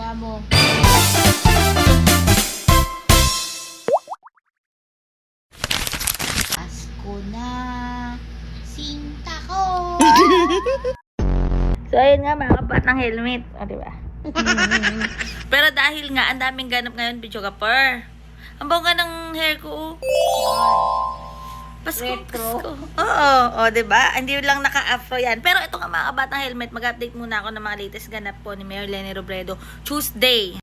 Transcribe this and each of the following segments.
ginawa mo. Pasko na. Sinta ko. So, ayun nga, mga kapat ng helmet. O, di ba? Pero dahil nga, ang daming ganap ngayon, Bicho Kapar. Ang bongga ng hair ko, oh. Pasko, Retro. Pasko. Oo, o, di ba? Hindi lang naka-afro yan. Pero ito nga, mga kabat ng helmet, mag-update muna ako ng mga latest ganap po ni Mayor Lenny Robredo. Tuesday.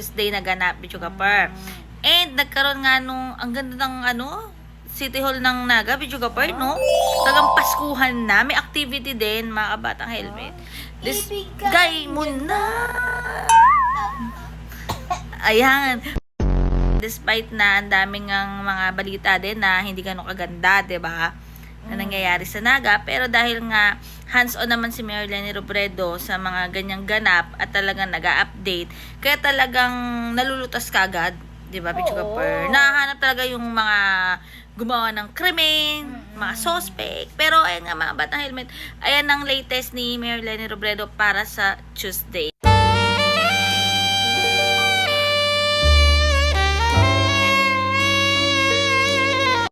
Tuesday naganap, Bicho Kapar. And nagkaroon nga nung, ang ganda ng ano, City Hall ng Naga, Bicho Kapar, no? Tagang Paskuhan na. May activity din, mga kabatang helmet. This guy mo na. Ayan. Despite na ang daming ang mga balita din na hindi ganun kaganda, 'di ba? Na nangyayari sa Naga, pero dahil nga hands-on naman si Lenny Robredo sa mga ganyang ganap at talagang nag-update, kaya talagang nalulutas kagad, 'di ba, Pichu Oo. Kapar? Nahanap talaga yung mga gumawa ng krimen, mga suspect. Pero ayan nga mga batang helmet, ayan ang latest ni Lenny Robredo para sa Tuesday.